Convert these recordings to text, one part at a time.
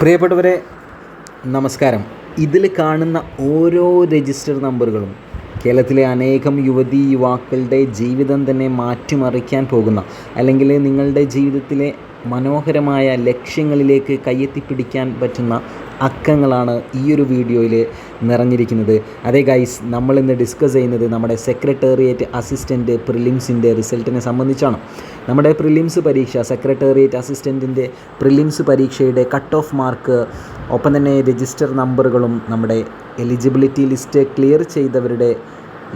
പ്രിയപ്പെട്ടവരെ നമസ്കാരം. ഇതിൽ കാണുന്ന ഓരോ രജിസ്റ്റർ നമ്പറുകളും കേരളത്തിലെ അനേകം യുവതി യുവാക്കളുടെ ജീവിതം തന്നെ മാറ്റിമറിക്കാൻ പോകുന്ന അല്ലെങ്കിൽ നിങ്ങളുടെ ജീവിതത്തിലെ മനോഹരമായ ലക്ഷ്യങ്ങളിലേക്ക് കയ്യെത്തിപ്പിടിക്കാൻ പറ്റുന്ന അക്കങ്ങളാണ് ഈ ഒരു വീഡിയോയിൽ നിറഞ്ഞിരിക്കുന്നത്. അതേ ഗൈസ് നമ്മൾ ഇന്ന് ഡിസ്കസ് ചെയ്യുന്നത് നമ്മുടെ സെക്രട്ടേറിയറ്റ് അസിസ്റ്റന്റ് പ്രിലിംസിന്റെ റിസൾട്ടിനെ സംബന്ധിച്ചാണ്. നമ്മുടെ പ്രിലിംസ് പരീക്ഷ സെക്രട്ടേറിയറ്റ് അസിസ്റ്റന്റിന്റെ പ്രിലിംസ് പരീക്ഷയുടെ കട്ട് ഓഫ് മാർക്ക് ഒപ്പം തന്നെ രജിസ്റ്റർ നമ്പറുകളും നമ്മുടെ എലിജിബിലിറ്റി ലിസ്റ്റ് ക്ലിയർ ചെയ്തവരുടെ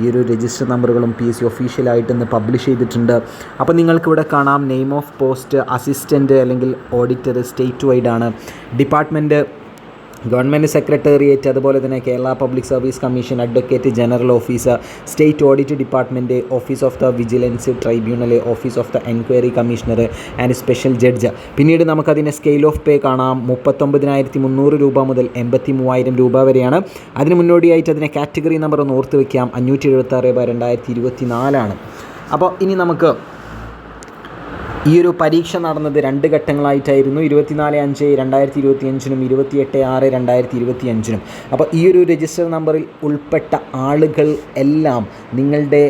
ഈ ഒരു രജിസ്റ്റർ നമ്പറുകളും പി എസ് സി ഒഫീഷ്യലായിട്ട് ഇന്ന് പബ്ലിഷ് ചെയ്തിട്ടുണ്ട്. അപ്പോൾ നിങ്ങൾക്കിവിടെ കാണാം നെയിം ഓഫ് പോസ്റ്റ് അസിസ്റ്റന്റ് അല്ലെങ്കിൽ ഓഡിറ്റർ സ്റ്റേറ്റ് വൈഡാണ് ഡിപ്പാർട്ട്മെന്റ് ഗവൺമെന്റ് സെക്രട്ടേറിയറ്റ് അതുപോലെ തന്നെ Kerala public service commission advocate general officer state audit department office of the vigilance tribunal office of the enquiry commissioner and special judge. പിന്നീട് നമുക്കതിന്റെ scale of pay കാണാം. മുപ്പത്തൊമ്പതിനായിരത്തി മുന്നൂറ് രൂപ മുതൽ എൺപത്തി മൂവായിരം രൂപ വരെയാണ്. അതിന് മുന്നോടിയായിട്ട് അതിനെ കാറ്റഗറി നമ്പർ ഒന്ന് ഓർത്ത് വയ്ക്കാം അഞ്ഞൂറ്റി എഴുപത്താറ് രണ്ടായിരത്തി ഇരുപത്തി നാലാണ് അപ്പോൾ ഇനി നമുക്ക് ഈ ഒരു പരീക്ഷ നടന്നത് രണ്ട് ഘട്ടങ്ങളായിട്ടായിരുന്നു. ഇരുപത്തിനാല് അഞ്ച് രണ്ടായിരത്തി ഇരുപത്തി അഞ്ചിനും ഇരുപത്തിയെട്ട് ആറ് രണ്ടായിരത്തി ഇരുപത്തി അഞ്ചിനും അപ്പോൾ ഈ ഒരു രജിസ്റ്റർ നമ്പറിൽ ഉൾപ്പെട്ട ആളുകൾ എല്ലാം നിങ്ങളുടെ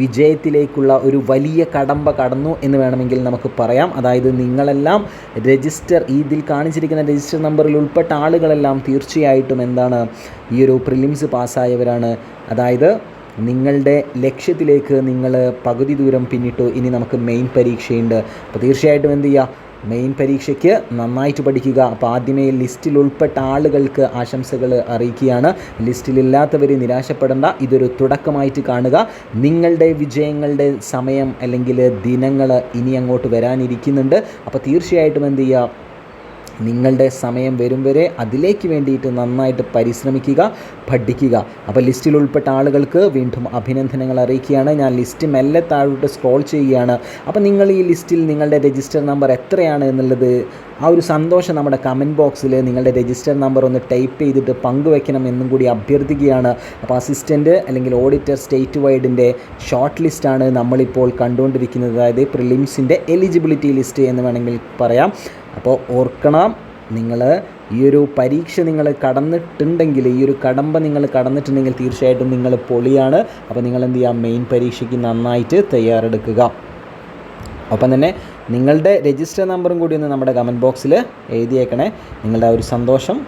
വിജയത്തിലേക്കുള്ള ഒരു വലിയ കടമ്പ കടന്നു എന്ന് വേണമെങ്കിൽ നമുക്ക് പറയാം. അതായത് നിങ്ങളെല്ലാം രജിസ്റ്റർ ഇതിൽ കാണിച്ചിരിക്കുന്ന രജിസ്റ്റർ നമ്പറിൽ ഉൾപ്പെട്ട ആളുകളെല്ലാം തീർച്ചയായിട്ടും എന്താണ് ഈ ഒരു പ്രിലിംസ് പാസ്സായവരാണ്. അതായത് നിങ്ങളുടെ ലക്ഷ്യത്തിലേക്ക് നിങ്ങൾ പകുതി ദൂരം പിന്നിട്ടു ഇനി നമുക്ക് മെയിൻ പരീക്ഷയുണ്ട്. അപ്പോൾ തീർച്ചയായിട്ടും എന്ത് ചെയ്യുക മെയിൻ പരീക്ഷയ്ക്ക് നന്നായിട്ട് പഠിക്കുക. അപ്പോൾ ആദ്യമേ ലിസ്റ്റിൽ ഉൾപ്പെട്ട ആളുകൾക്ക് ആശംസകൾ അറിയിക്കുകയാണ്. ലിസ്റ്റിലില്ലാത്തവർ നിരാശപ്പെടേണ്ട. ഇതൊരു തുടക്കമായിട്ട് കാണുക. നിങ്ങളുടെ വിജയങ്ങളുടെ സമയം അല്ലെങ്കിൽ ദിനങ്ങൾ ഇനി അങ്ങോട്ട് വരാനിരിക്കുന്നുണ്ട്. അപ്പോൾ തീർച്ചയായിട്ടും എന്ത് ചെയ്യുക നിങ്ങളുടെ സമയം വരും വരെ അതിലേക്ക് വേണ്ടിയിട്ട് നന്നായിട്ട് പരിശ്രമിക്കുക പഠിക്കുക. അപ്പോൾ ലിസ്റ്റിൽ ഉൾപ്പെട്ട ആളുകൾക്ക് വീണ്ടും അഭിനന്ദനങ്ങൾ അറിയിക്കുകയാണ്. ഞാൻ ലിസ്റ്റ് മെല്ലെ താഴോട്ട് സ്ക്രോൾ ചെയ്യുകയാണ്. അപ്പോൾ നിങ്ങൾ ഈ ലിസ്റ്റിൽ നിങ്ങളുടെ രജിസ്റ്റർ നമ്പർ എത്രയാണ് എന്നുള്ളത് ആ ഒരു സന്തോഷം നമ്മുടെ കമന്റ് ബോക്സിൽ നിങ്ങളുടെ രജിസ്റ്റർ നമ്പർ ഒന്ന് ടൈപ്പ് ചെയ്തിട്ട് പങ്കുവെക്കണം എന്നും കൂടി അഭ്യർത്ഥിക്കുകയാണ്. അപ്പോൾ അസിസ്റ്റന്റ് അല്ലെങ്കിൽ ഓഡിറ്റർ സ്റ്റേറ്റ് വൈഡിന്റെ ഷോർട്ട് ലിസ്റ്റാണ് നമ്മളിപ്പോൾ കണ്ടുകൊണ്ടിരിക്കുന്നത്. അതായത് പ്രിലിംസിന്റെ എലിജിബിലിറ്റി ലിസ്റ്റ് എന്ന് വേണമെങ്കിൽ പറയാം. അപ്പോൾ ഓർക്കണം നിങ്ങൾ ഈ ഒരു പരീക്ഷ നിങ്ങൾ കടന്നിട്ടുണ്ടെങ്കിൽ ഈ ഒരു കടമ്പ നിങ്ങൾ കടന്നിട്ടുണ്ടെങ്കിൽ തീർച്ചയായിട്ടും നിങ്ങൾ പൊളിയാണ്. അപ്പോൾ നിങ്ങൾ എന്ത് ചെയ്യുക? മെയിൻ പരീക്ഷയ്ക്ക് നന്നായിട്ട് തയ്യാറെടുക്കുക. ഒപ്പം തന്നെ നിങ്ങളുടെ രജിസ്റ്റർ നമ്പറും കൂടി ഒന്ന് നമ്മുടെ കമന്റ് ബോക്സിൽ എഴുതിയേക്കണേ. നിങ്ങളുടെ ആ ഒരു സന്തോഷം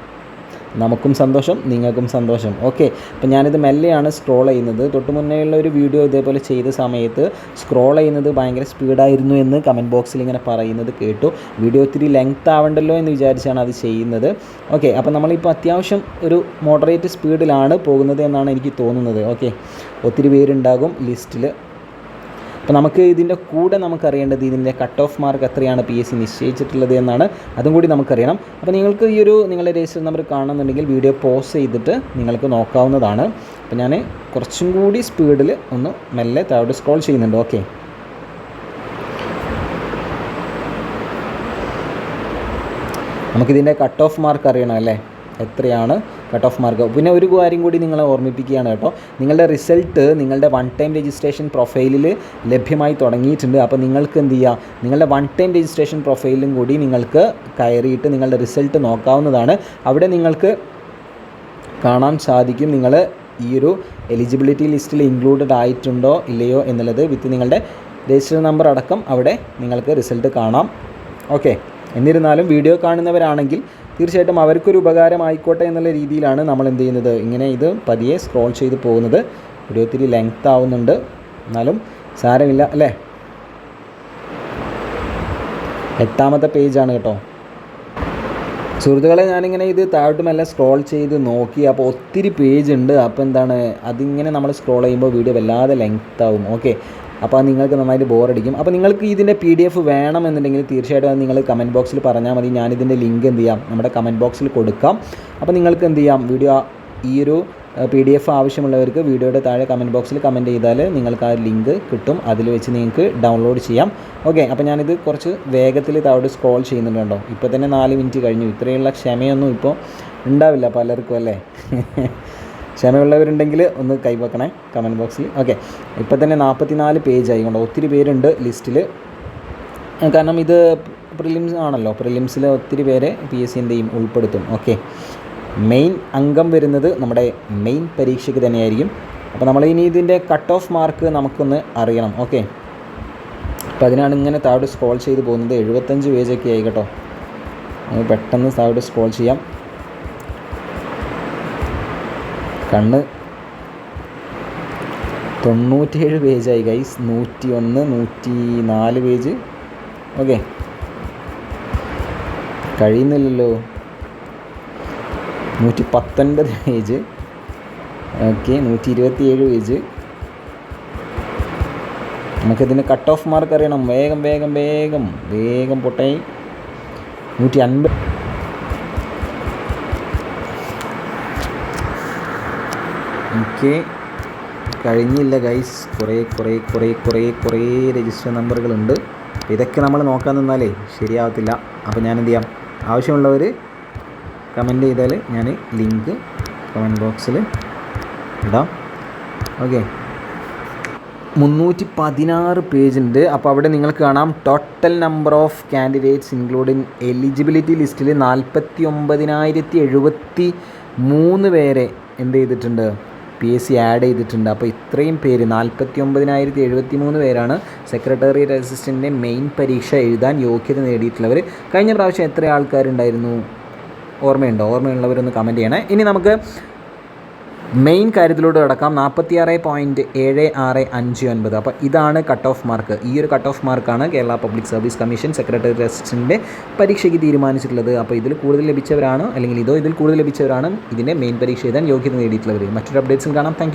നമുക്കും സന്തോഷം നിങ്ങൾക്കും സന്തോഷം. ഓക്കെ അപ്പോൾ ഞാനിത് മെല്ലെയാണ് സ്ക്രോൾ ചെയ്യുന്നത്. തൊട്ട് മുന്നേയുള്ള ഒരു വീഡിയോ ഇതേപോലെ ചെയ്ത സമയത്ത് സ്ക്രോൾ ചെയ്യുന്നത് ഭയങ്കര സ്പീഡായിരുന്നു എന്ന് കമന്റ് ബോക്സിൽ ഇങ്ങനെ പറയുന്നത് കേട്ടു. വീഡിയോ ഒത്തിരി ലെങ്ത് ആവണ്ടല്ലോ എന്ന് വിചാരിച്ചാണ് അത് ചെയ്യുന്നത്. ഓക്കെ അപ്പോൾ നമ്മളിപ്പോൾ അത്യാവശ്യം ഒരു മോഡറേറ്റ് സ്പീഡിലാണ് പോകുന്നത് എന്നാണ് എനിക്ക് തോന്നുന്നത്. ഓക്കെ ഒത്തിരി പേരുണ്ടാകും ലിസ്റ്റിൽ അപ്പോൾ നമുക്ക് ഇതിന്റെ കൂടെ നമുക്കറിയേണ്ടത് ഇതിന്റെ കട്ട് ഓഫ് മാർക്ക് എത്രയാണ് പി എസ് സി നിശ്ചയിച്ചിട്ടുള്ളത് എന്നാണ്. അതും കൂടി നമുക്കറിയണം. അപ്പോൾ നിങ്ങൾക്ക് ഈ ഒരു നിങ്ങളുടെ രജിസ്റ്റർ നമ്പർ കാണുന്നുണ്ടെങ്കിൽ വീഡിയോ പോസ് ചെയ്തിട്ട് നിങ്ങൾക്ക് നോക്കാവുന്നതാണ്. അപ്പോൾ ഞാൻ കുറച്ചും കൂടി സ്പീഡിൽ ഒന്ന് മെല്ലെ താഴോട്ട് സ്ക്രോൾ ചെയ്യുന്നുണ്ട്. ഓക്കെ നമുക്കിതിന്റെ കട്ട് ഓഫ് മാർക്ക് അറിയണം അല്ലേ? എത്രയാണ്? കട്ട് ഓഫ് മാർക്ക് പിന്നെ ഒരു കാര്യം കൂടി നിങ്ങളെ ഓർമ്മിപ്പിക്കുകയാണ് കേട്ടോ. നിങ്ങളുടെ റിസൾട്ട് നിങ്ങളുടെ വൺ ടൈം രജിസ്ട്രേഷൻ പ്രൊഫൈലിൽ ലഭ്യമായി തുടങ്ങിയിട്ടുണ്ട്. അപ്പോൾ നിങ്ങൾക്ക് എന്ത് ചെയ്യുക നിങ്ങളുടെ വൺ ടൈം രജിസ്ട്രേഷൻ പ്രൊഫൈലും കൂടി നിങ്ങൾക്ക് കയറിയിട്ട് നിങ്ങളുടെ റിസൾട്ട് നോക്കാവുന്നതാണ്. അവിടെ നിങ്ങൾക്ക് കാണാൻ സാധിക്കും നിങ്ങൾ ഈ ഒരു എലിജിബിലിറ്റി ലിസ്റ്റിൽ ഇൻക്ലൂഡഡ് ആയിട്ടുണ്ടോ ഇല്ലയോ എന്നുള്ളത് വിത്ത് നിങ്ങളുടെ രജിസ്റ്റർ നമ്പർ അടക്കം അവിടെ നിങ്ങൾക്ക് റിസൾട്ട് കാണാം. ഓക്കെ എന്നിരുന്നാലും വീഡിയോ കാണുന്നവരാണെങ്കിൽ തീർച്ചയായിട്ടും അവർക്കൊരു ഉപകാരമായിക്കോട്ടെ എന്നുള്ള രീതിയിലാണ് നമ്മൾ എന്ത് ചെയ്യുന്നത്. ഇങ്ങനെ ഇത് പതിയെ സ്ക്രോൾ ചെയ്ത് പോകുന്നത്. വീഡിയോ ഒത്തിരി ലെങ്ത് ആവുന്നുണ്ട്. എന്നാലും സാരമില്ല അല്ലേ? എട്ടാമത്തെ പേജാണ് കേട്ടോ. സുഹൃത്തുക്കളെ ഞാനിങ്ങനെ ഇത് താഴോട്ട് മെല്ലെ സ്ക്രോൾ ചെയ്ത് നോക്കി. അപ്പോൾ ഒത്തിരി പേജ് ഉണ്ട്. അപ്പോൾ എന്താണ്? അതിങ്ങനെ നമ്മൾ സ്ക്രോൾ ചെയ്യുമ്പോൾ വീഡിയോ വല്ലാതെ ലെങ്ത് ആവും. ഓക്കെ അപ്പോൾ അത് നിങ്ങൾക്ക് നന്നായിട്ട് ബോറടിക്കും. അപ്പോൾ നിങ്ങൾക്ക് ഇതിന്റെ പി ഡി എഫ് വേണമെന്നുണ്ടെങ്കിൽ തീർച്ചയായിട്ടും അത് നിങ്ങൾ കമന്റ് ബോക്സിൽ പറഞ്ഞാൽ മതി. ഞാനിതിന്റെ ലിങ്ക് എന്ത് ചെയ്യാം? നമ്മുടെ കമന്റ് ബോക്സിൽ കൊടുക്കാം. അപ്പോൾ നിങ്ങൾക്ക് എന്ത് ചെയ്യാം? വീഡിയോ ഈ ഒരു പി ഡി എഫ് ആവശ്യമുള്ളവർക്ക് വീഡിയോയുടെ താഴെ കമന്റ് ബോക്സിൽ കമന്റ് ചെയ്താൽ നിങ്ങൾക്ക് ആ ലിങ്ക് കിട്ടും. അതിൽ വെച്ച് നിങ്ങൾക്ക് ഡൗൺലോഡ് ചെയ്യാം. ഓക്കെ അപ്പോൾ ഞാനിത് കുറച്ച് വേഗത്തിൽ താഴോട്ട് സ്ക്രോൾ ചെയ്യുന്നുണ്ടോ ഇപ്പോൾ തന്നെ നാല് മിനിറ്റ് കഴിഞ്ഞു. ഇത്രയുള്ള ക്ഷമയൊന്നും ഇപ്പോൾ ഉണ്ടാവില്ല പലർക്കും അല്ലേ? ക്ഷമയുള്ളവരുണ്ടെങ്കിൽ ഒന്ന് കൈവെക്കണേ കമന്റ് ബോക്സിൽ ഓക്കെ ഇപ്പോൾ തന്നെ നാൽപ്പത്തി നാല് ആയിക്കൊണ്ട് കൊണ്ടോ? ഒത്തിരി പേരുണ്ട് ലിസ്റ്റിൽ കാരണം ഇത് പ്രിലിംസ് ആണല്ലോ. പ്രിലിംസിൽ ഒത്തിരി പേരെ പി എസ് സിന്റെയും ഉൾപ്പെടുത്തും. ഓക്കെ മെയിൻ അംഗം വരുന്നത് നമ്മുടെ മെയിൻ പരീക്ഷയ്ക്ക് തന്നെയായിരിക്കും. അപ്പോൾ നമ്മൾ ഇനി ഇതിന്റെ കട്ട് ഓഫ് മാർക്ക് നമുക്കൊന്ന് അറിയണം. ഓക്കെ അപ്പോൾ അതിനാണ് ഇങ്ങനെ താഴോട്ട് സ്ക്രോൾ ചെയ്ത് പോകുന്നത്. എഴുപത്തഞ്ച് പേജൊക്കെ ആയി കേട്ടോ. പെട്ടെന്ന് താഴോട്ട് സ്ക്രോൾ ചെയ്യാം. കണ്ണ്. തൊണ്ണൂറ്റേഴ് പേജായി ഗൈസ് നൂറ്റി ഒന്ന് നൂറ്റി നാല് പേജ് ഓക്കെ കഴിയുന്നില്ലല്ലോ. നൂറ്റി പത്തൊൻപത് പേജ് ഓക്കെ നൂറ്റി ഇരുപത്തി ഏഴ് പേജ് നമുക്കിതിന് കട്ട് ഓഫ് മാർക്ക് അറിയണം. വേഗം വേഗം വേഗം വേഗം പൊട്ടേ. നൂറ്റി അൻപത് ഓക്കെ കഴിഞ്ഞില്ല ഗൈസ് കുറേ കുറേ കുറേ കുറേ കുറേ രജിസ്റ്റർ നമ്പറുകളുണ്ട് ഇതൊക്കെ നമ്മൾ നോക്കാൻ നിന്നാലേ ശരിയാവത്തില്ല. അപ്പോൾ ഞാൻ എന്ത് ചെയ്യാം? ആവശ്യമുള്ളവർ കമന്റ് ചെയ്താൽ ഞാൻ ലിങ്ക് കമന്റ് ബോക്സിൽ ഇടാം. ഓക്കെ മുന്നൂറ്റി പതിനാറ് പേജ് ഉണ്ട്. അപ്പോൾ അവിടെ നിങ്ങൾക്ക് കാണാം total number of candidates including eligibility ലിസ്റ്റിൽ നാൽപ്പത്തി ഒമ്പതിനായിരത്തി എഴുപത്തി മൂന്ന് പേരെ എന്ത് ചെയ്തിട്ടുണ്ട്? പി എസ് സി ആഡ് ചെയ്തിട്ടുണ്ട്. അപ്പോൾ ഇത്രയും പേര് നാൽപ്പത്തി ഒമ്പതിനായിരത്തി എഴുപത്തി മൂന്ന് പേരാണ് സെക്രട്ടേറിയറ്റ് അസിസ്റ്റന്റിന്റെ മെയിൻ പരീക്ഷ എഴുതാൻ യോഗ്യത നേടിയിട്ടുള്ളവർ കഴിഞ്ഞ പ്രാവശ്യം എത്ര ആൾക്കാരുണ്ടായിരുന്നു? ഓർമ്മയുണ്ടോ? ഓർമ്മയുള്ളവരൊന്ന് കമന്റ് ചെയ്യണേ. ഇനി നമുക്ക് മെയിൻ കാര്യത്തിലൂടെ കിടക്കാം. നാൽപ്പത്തിയാറ് പോയിന്റ് ഏഴ് ആറ് അഞ്ച് ഒൻപത്. അപ്പോൾ ഇതാണ് കട്ട് ഓഫ് മാർക്ക് ഈ ഒരു കട്ട് ഓഫ് മാർക്കാണ് Kerala public service commission secretary അസിസ്റ്റന്റിന്റെ പരീക്ഷയ്ക്ക് തീരുമാനിച്ചിട്ടുള്ളത്. അപ്പോൾ ഇതിൽ കൂടുതൽ ലഭിച്ചവരാണ് അല്ലെങ്കിൽ ഇതോ ഇതിൽ കൂടുതൽ ലഭിച്ചവരാണ് ഇതിന്റെ മെയിൻ പരീക്ഷ എഴുതാൻ യോഗ്യത നേടിയിട്ടുള്ളവർ മറ്റൊരു അപ്ഡേറ്റ്സും കാണാം. താങ്ക്